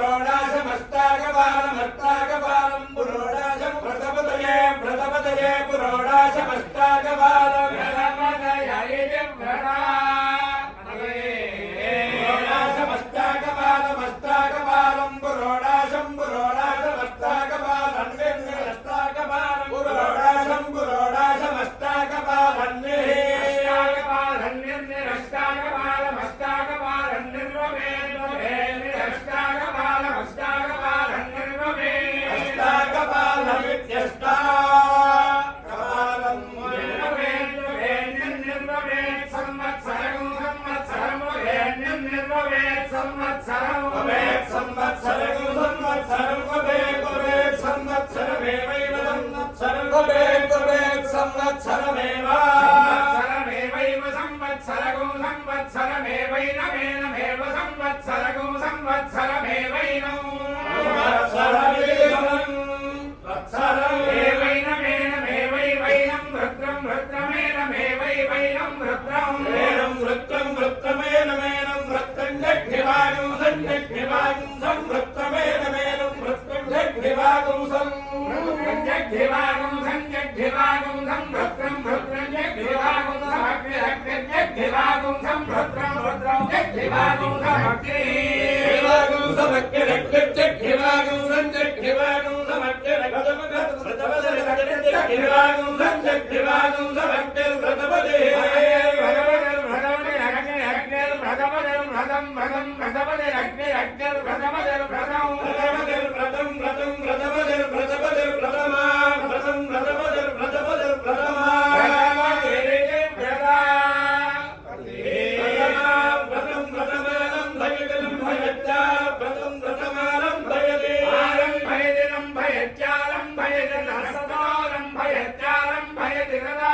पुरोडाशमस्ताकपालमस्ताकपालम् पुरोडाशम् व्रतपतये व्रतपतये पुरोडाशमस्ताकपालम् సంవత్సరమేవైవ సంవత్సరగో సంవత్సరమేవైనమేనమేవ సంవత్సరగో సంవత్సరమేవైనం దివాగుంసం భద్రం భద్రం దివాగుంసమగ్ని దివాగుంసమగ్ని దివాగుంసం దివాగుంసమగ్ని దివాగుంసం దివాగుంసమగ్ని భ్రతపదే భ్రతపదే భ్రతం భ్రతం భ్రతపదే అగ్ని అగ్ని భ్రతపదే భ్రతం అయితే కదా